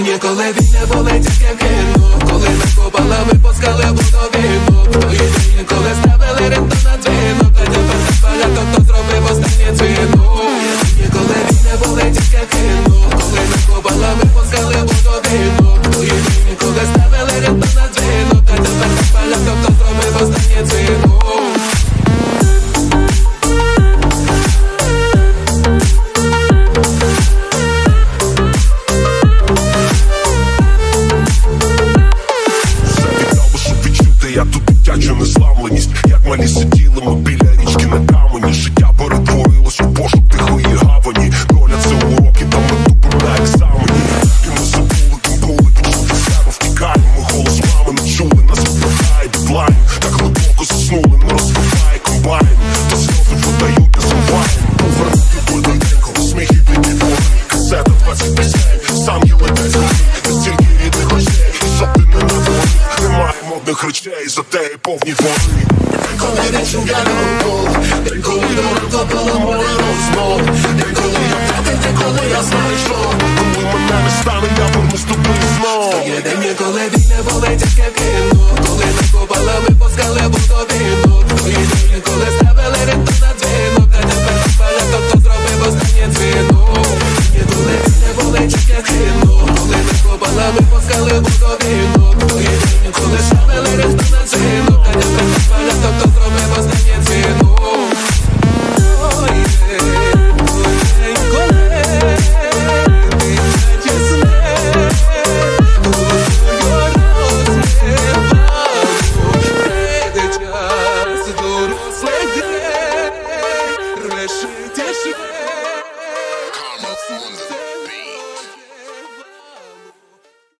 Ні, коли не болить як я Коли ми купалами пускали в Твої як тут дитячу незламленість Як малі сиділи ми біля річки на камені. Життя перетворилось у пошук тихої гавані. Доля це уроки, та ми тупо на екзамені. І ми забули, ким були, почути себе втікаємо Ми голос мами не чули, нас виправдає дедлайн. Так глибоко заснули, не розбиває комбайн. Та сльози видають не зумбаєм Повернути той день, коли сміх і піді води Касета 20 пісень, сам є Немає речей, зате є повні вони Коли відчув я любов День, коли до було море розмов День, коли я втратив, день, коли я знайшов. Коли мене не стане, я вернусь тобі знов. Є день, коли війна болить тільки в кіно Коли ми купалами пускали водовіно Твої дні, коли ставили ритм на дзвінок А тепер так багато хто зробив останнє дзвінок Є коли війна болить тільки в кіно Коли ми купалами пускали водовіно Твої on the beat.